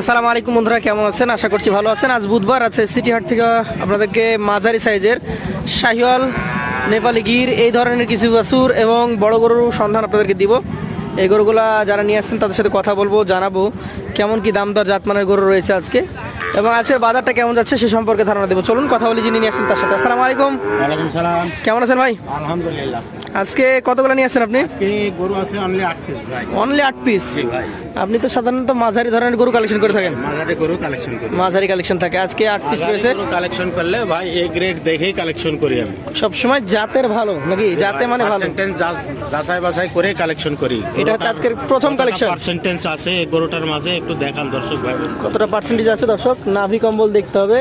আসসালামু আলাইকুম বন্ধুরা কেমন আছেন? আশা করছি ভালো আছেন। আজ বুধবার আছে সিটি হাট থেকে আপনাদেরকে মাঝারি সাইজের শাহিওয়াল নেপালি গির এই ধরনের কিছু বাছুর এবং বড় গরুর সন্ধান আপনাদেরকে দিব। এই গরুগুলা যারা নিয়ে আসছেন তাদের সাথে কথা বলব জানাব কেমন কি দাম দর জাতমানের গরু রয়েছে আজকে এবং আজকের বাজারটা কেমন যাচ্ছে সে সম্পর্কে ধারণা দেবো। চলুন কথা বলি যিনি নিয়ে আসছেন তার সাথে। আসসালামু আলাইকুম। সালাম। কেমন আছেন ভাই? আলহামদুলিল্লাহ। আজকে কতগুলো নিয়ে আসছেন আপনি? আজকে গরু আছে অনলি আট পিস ভাই। অনলি আট পিস আপনি তো সাধারণত মাঝারি ধরনের গরু কালেকশন করে থাকেন। মাঝারি গরু কালেকশন করি। মাঝারি কালেকশন থাকে। আজকে আট পিস রয়েছে। কালেকশন করলে ভাই এ গ্রেড দেখেই কালেকশন করি আমি। সবসময় জাতের ভালো নাকি জাতে মানে ভালো? যাচাই বাছাই করে কালেকশন করি। এটা হচ্ছে আজকের প্রথম কালেকশন পার্সেন্টেজ আছে এই গরুটার মাঝে একটু দেখান দর্শক ভাই। কতটা পার্সেন্টেজ আছে দর্শক? নাভি কম্বল দেখতে হবে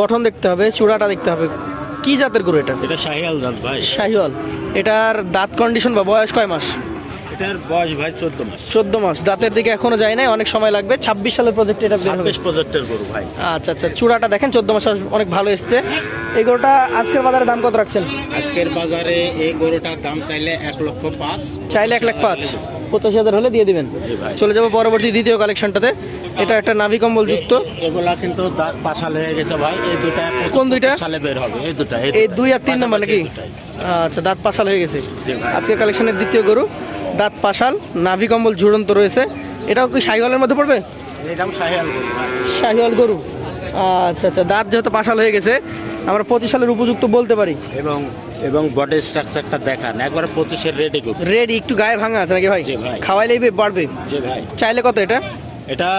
গঠন দেখতে হবে চূড়াটা দেখতে হবে। কি জাতের গরু এটা? এটা শাহিয়াল জাত ভাই। শাহিওয়াল। এটার দাঁত কন্ডিশন বা বয়স কয় মাস? এটার বয়স ভাই চোদ্দ মাস। চোদ্দ মাস। দাঁতের দিকে এখনও যায় নাই অনেক সময় লাগবে। ছাব্বিশ সালের প্রজেক্ট এটা। ছাব্বিশ প্রজেক্টের গরু ভাই। আচ্ছা আচ্ছা চূড়াটা দেখেন চোদ্দ মাস অনেক ভালো এসছে। এই গরুটা আজকের বাজারে দাম কত রাখছেন? আজকের বাজারে এই গরুটার দাম চাইলে এক লক্ষ পাঁচ। চাইলে এক লাখ পাঁচ। পঁচাশি হাজার হলে দিয়ে দিবেন। চলে যাব পরবর্তী দ্বিতীয় কালেকশনটাতে এটা একটা নাভি কম্বল যুক্ত। এগুলা কিন্তু দাঁত পাশাল হয়ে গেছে ভাই। এই দুটা কোন দুইটা? সালে বের হবে। এই দুটা এই দুই আর তিন নম্বর নাকি? আচ্ছা দাঁত পাশাল হয়ে গেছে। আজকে কালেকশনের দ্বিতীয় গরু দাঁত পাশাল নাভি কম্বল ঝুড়ন্ত রয়েছে। এটাও কি শাহিওয়ালের মধ্যে পড়বে? শাহিওয়াল গরু। আচ্ছা আচ্ছা দাঁত যেহেতু পাশাল হয়ে গেছে আমরা পঁচিশ সালের উপযুক্ত বলতে পারি। এবং এবং বডি স্ট্রাকচারটা দেখান একবার পঁচিশের রেডি গরু রেডি একটু গায়ে ভাঙা আছে নাকি ভাই? জি ভাই। খাওয়াইলেই বাড়বে। যে ভাই। চাইলে কত এটা? এটা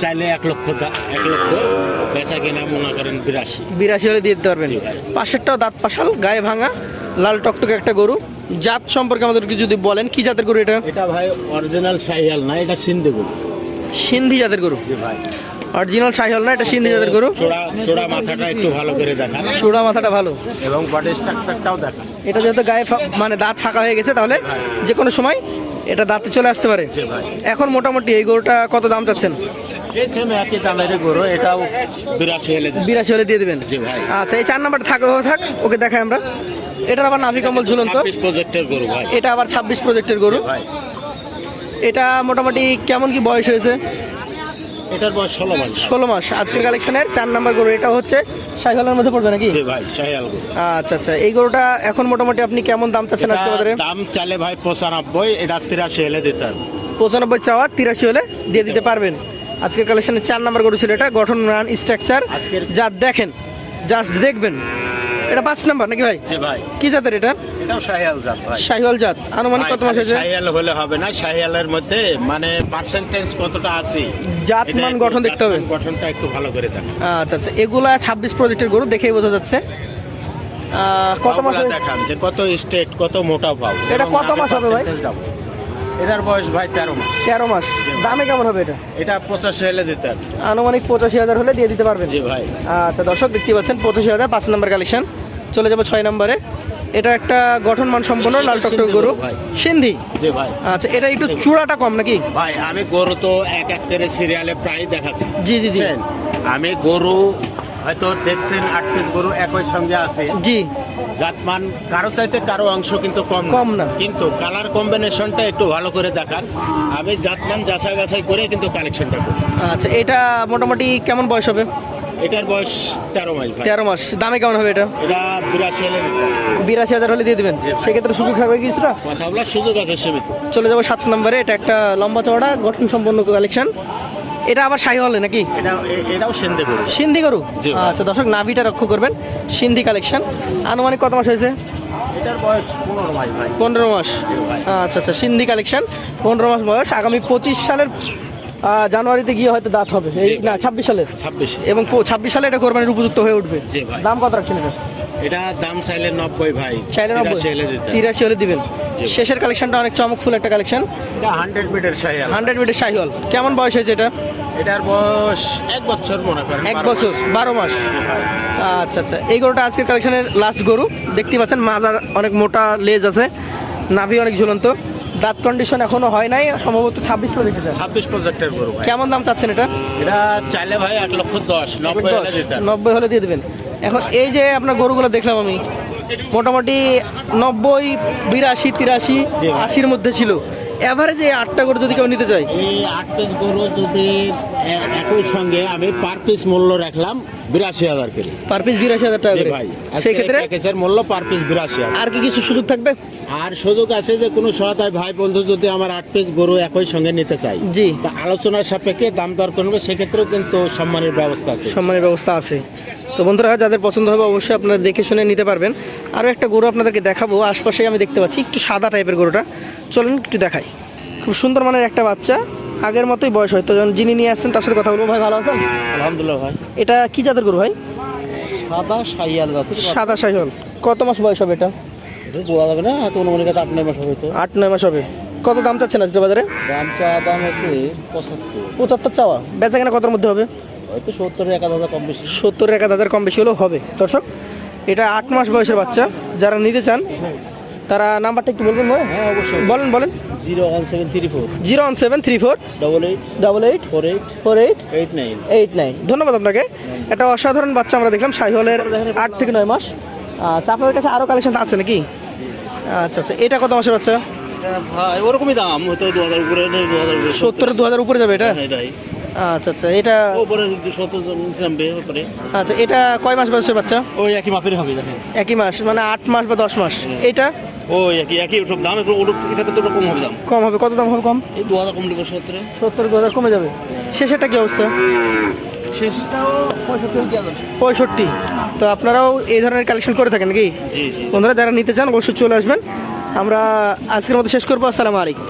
চাইলে এক লক্ষ এক লক্ষ বেচা কিনা মনে করেন বিরাশি। বিরাশি হলে দিয়ে দিতে পারবেন। জি। পাশেরটাও দাঁত পাশাল গায়ে ভাঙা লাল টকটকে একটা গরু। জাত সম্পর্কে আমাদেরকে যদি বলেন কি জাতের গরু এটা? এটা ভাই অরিজিনাল শাহিয়াল না এটা সিন্ধি গরু। সিন্ধি জাতের গরু। জি ভাই। অরিজিনাল শাহিওয়াল না এটা সিন্ধি জাতের গরু। চোড়া চোড়া মাথাটা একটু ভালো করে দেখান চূড়া মাথাটা ভালো। এবং বডি স্ট্রাকচারটাও দেখান এটা যেহেতু গায়ে মানে দাঁত ফাঁকা হয়ে গেছে তাহলে যে কোনো সময় এটা দাঁতে চলে আসতে পারে। এখন মোটামুটি এই গরুটা কত দাম চাচ্ছেন? বিরাশি হলে দিয়ে দিবেন? আচ্ছা এই চার নাম্বারটা থাক থাক ওকে দেখাই আমরা। এটার আবার নাভি কম্বল ঝুলন্ত। প্রজেক্টের গরু ভাই। এটা আবার ছাব্বিশ প্রজেক্টের গরু। এটা মোটামুটি কেমন কি বয়স হয়েছে? এটার বয়স ষোলো মাস। ষোলো মাস। আজকের কালেকশনের চার নাম্বার গরু এটা হচ্ছে সাইকেলের মধ্যে পড়বে নাকি? জি ভাই শাহিয়াল গরু। আচ্ছা আচ্ছা। এই গরুটা এখন মোটামুটি আপনি কেমন দাম চাচ্ছেন আজকে বাজারে? দাম চালে ভাই পঁচানব্বই এটা তিরাশি এলে দিতে হবে। পঁচানব্বই চাওয়া তিরাশি হলে দিয়ে দিতে পারবেন। আজকের কালেকশনের চার নাম্বার গরু ছিল এটা গঠন রান স্ট্রাকচার যা দেখেন জাস্ট দেখবেন। এটা পাঁচ নাম্বার নাকি ভাই? জি ভাই। কি জাতের এটা? এটাও শাহিয়াল জাত ভাই। শাহিওয়াল জাত। আনুমানিক কত মাস হয়েছে? শাহিয়াল হলে হবে না শাহিয়ালের মধ্যে মানে পার্সেন্টেজ কতটা আছে? জাত মান গঠন দেখতে হবে। গঠনটা একটু ভালো করে দেখ আচ্ছা আচ্ছা। এগুলা ছাব্বিশ প্রজেক্টের গরু দেখেই বোঝা যাচ্ছে। কত মাস দেখান যে কত স্টেট কত মোটা পাও এটা কত মাস হবে ভাই? এটার বয়স ভাই তেরো মাস। তেরো মাস। দামে কেমন হবে এটা? এটা পঁচাশি হলে দিতে হবে। আনুমানিক পঁচাশি হাজার হলে দিয়ে দিতে পারবেন। জি ভাই। আচ্ছা দর্শক দেখতে পাচ্ছেন পঁচাশি হাজার পাঁচ নম্বর কালেকশন চলে যাব ছয় নম্বরে। এটা একটা গঠন মান সম্পন্ন লাল টকটক গরু। সিন্ধি? জি ভাই। আচ্ছা এটা একটু চূড়াটা কম নাকি? ভাই আমি গরু তো এক এক করে সিরিয়ালে প্রায় দেখাচ্ছি। জি, জি, জি। আমি গরু হয়তো দেখছেন আট পিস গরু একই সঙ্গে আছে। জি। জাতমান কারও চাইতে কারও অংশ কিন্তু কম কম না। কিন্তু কালার কম্বিনেশনটা একটু ভালো করে দেখান। আমি জাতমান যাচাই বাছাই করে কিন্তু কালেকশনটা করি। আচ্ছা এটা মোটামুটি কেমন বয়স হবে? এটার বয়স তেরো মাস তেরো মাস। দামে কেমন হবে এটা? এটা বিরাশি হবে। বিরাশি হাজার হলে দিয়ে দিবেন। সেক্ষেত্রে সুযোগ থাকবে কিছুটা? কথা বলার সুযোগ আছে সীমিত। চলে যাব সাত নম্বরে। এটা একটা লম্বা চওড়া গঠন সম্পন্ন কালেকশন এটা আবার শাহি হলে নাকি এটাও সেন্দে গরু। সিন্ধি গরু? আচ্ছা দর্শক নাভিটা লক্ষ্য করবেন। সিন্ধি কালেকশন আনুমানিক কত মাস হয়েছে? এটার বয়স পনেরো মাস পনেরো মাস। আচ্ছা আচ্ছা সিন্ধি কালেকশন পনেরো মাস বয়স। আগামী পঁচিশ সালের জানুয়ারিতে গিয়ে হয়তো দাঁত হবে। এই না ছাব্বিশ সালের। ছাব্বিশে। এবং ছাব্বিশ সালে এটা কোরবানির উপযুক্ত হয়ে উঠবে। দাম কত রাখছেন এটা? এটা দাম চাইলে নব্বই ভাই। চাইলে নব্বই। তিরাশি হলে দিবেন। শেষের কালেকশনটা অনেক চমকফুল একটা কালেকশন। এটা hundred metre Sahiwal hundred metre Sahiwal. কেমন বয়স হয়েছে এটা? এটার বয়স এক বছর মনে করেন এক বছর বারো মাস। আচ্ছা আচ্ছা। এই গরুটা আজকের কালেকশনের লাস্ট গরু। দেখতে পাচ্ছেন মাজার অনেক মোটা লেজ আছে। নাভি অনেক ঝুলন্ত। দাঁত কন্ডিশন এখনও হয় নাই সম্ভবত ছাব্বিশ প্রজেক্ট ছাব্বিশ প্রজেক্টের গরু কেমন দাম চাচ্ছেন এটা? এটা চাইলে ভাই এক লক্ষ দশ নব্বই হলে নব্বই হলে দিয়ে দেবেন। এখন এই যে আপনার গরুগুলো দেখলাম আমি মোটামুটি নব্বই বিরাশি তিরাশি আশির মধ্যে ছিল। এভারেজে আটটা গরু যদি কেউ নিতে চায়? এই আট পিস গরু যদি একই সঙ্গে আমি পার পিস মূল্য রাখলাম বিরাশি হাজার করে। পার পিস বিরাশি হাজার টাকা ভাই সেই ক্ষেত্রে? প্যাকেজের মূল্য পার পিস বিরাশি হাজার। আর কি কিছু সুযোগ থাকবে? আর সুযোগ আছে যে কোনো সহায়তায় ভাই বন্ধু যদি আমার আট পিস গরু একই সঙ্গে নিতে চাই জি। তা আলোচনার সাপেক্ষে দাম দর করবে সেক্ষেত্রেও কিন্তু সম্মানের ব্যবস্থা আছে। সম্মানের ব্যবস্থা আছে। তো বন্ধুরা যাদের পছন্দ হবে অবশ্যই আপনারা দেখে শুনে নিতে পারবেন। আরও একটা গরু আপনাদেরকে দেখাবো আশপাশেই আমি দেখতে পাচ্ছি একটু সাদা টাইপের গরুটা। চলুন একটু দেখাই। খুব সুন্দর মানের একটা বাচ্চা। আগের মতোই বয়স হয়তো যখন যিনি নিয়ে আসছেন তার সাথে কথা বলব। ভাই ভালো আছেন? আলহামদুলিল্লাহ ভাই। এটা কি জাতের গরু ভাই? সাদা সাইয়াল জাতের সাদা সাইহল কত মাস বয়স হবে এটা? বোঝা যাবে না হয়তো অনুমানিক আট নয় মাস হবে তো। আট নয় মাস হবে। কত দাম চাচ্ছেন আজকে বাজারে? দাম চা দাম হচ্ছে পঁচাত্তর। পঁচাত্তর চাওয়া। বেচা কেনা কতর মধ্যে হবে? হয়তো সত্তর এক হাজার কম বেশি। সত্তর এক হাজার কম বেশি হলেও হবে। দর্শক এটা আট মাস বয়সের বাচ্চা। যারা নিতে চান তারা নাম্বারটা একটু বলবেন ভাই? হ্যাঁ অবশ্যই। বলেন বলেন। Zero one seven three four. Zero one seven three four. Double eight. Double eight. Four eight. Four eight. Eight nine. Eight nine. ধন্যবাদ আপনাকে। একটা অসাধারণ বাচ্চা আমরা দেখলাম শাহিওয়ালের আট থেকে নয় মাস। আচ্ছা আপনাদের কাছে আরও কালেকশন আছে নাকি? আচ্ছা আচ্ছা এটা কত মাসের বাচ্চা? ভাই ওরকমই দাম হয়তো দু হাজার উপরে দু হাজার উপরে সত্তরের দু হাজার উপরে যাবে এটা? এটাই। আচ্ছা আচ্ছা এটা সত্তর ওপরে। আচ্ছা এটা কয় মাস বয়সের বাচ্চা? ওই একই মাপের হবে দেখেন। একই মাস মানে আট মাস বা দশ মাস। এটা ওই একই একই সব দাম একটু এটা তো কম হবে দাম। কম হবে কত দাম হবে কম? এই দু হাজার কম দেবো সত্তরে সত্তর দু হাজার কমে যাবে। শেষেরটা কি অবস্থা? শেষটাও পঁয়ষট্টি তো আপনারাও এই ধরনের কালেকশন করে থাকেন নাকি? বন্ধুরা যারা নিতে চান অবশ্যই চলে আসবেন। আমরা আজকের মতো শেষ করব। আসসালামু আলাইকুম।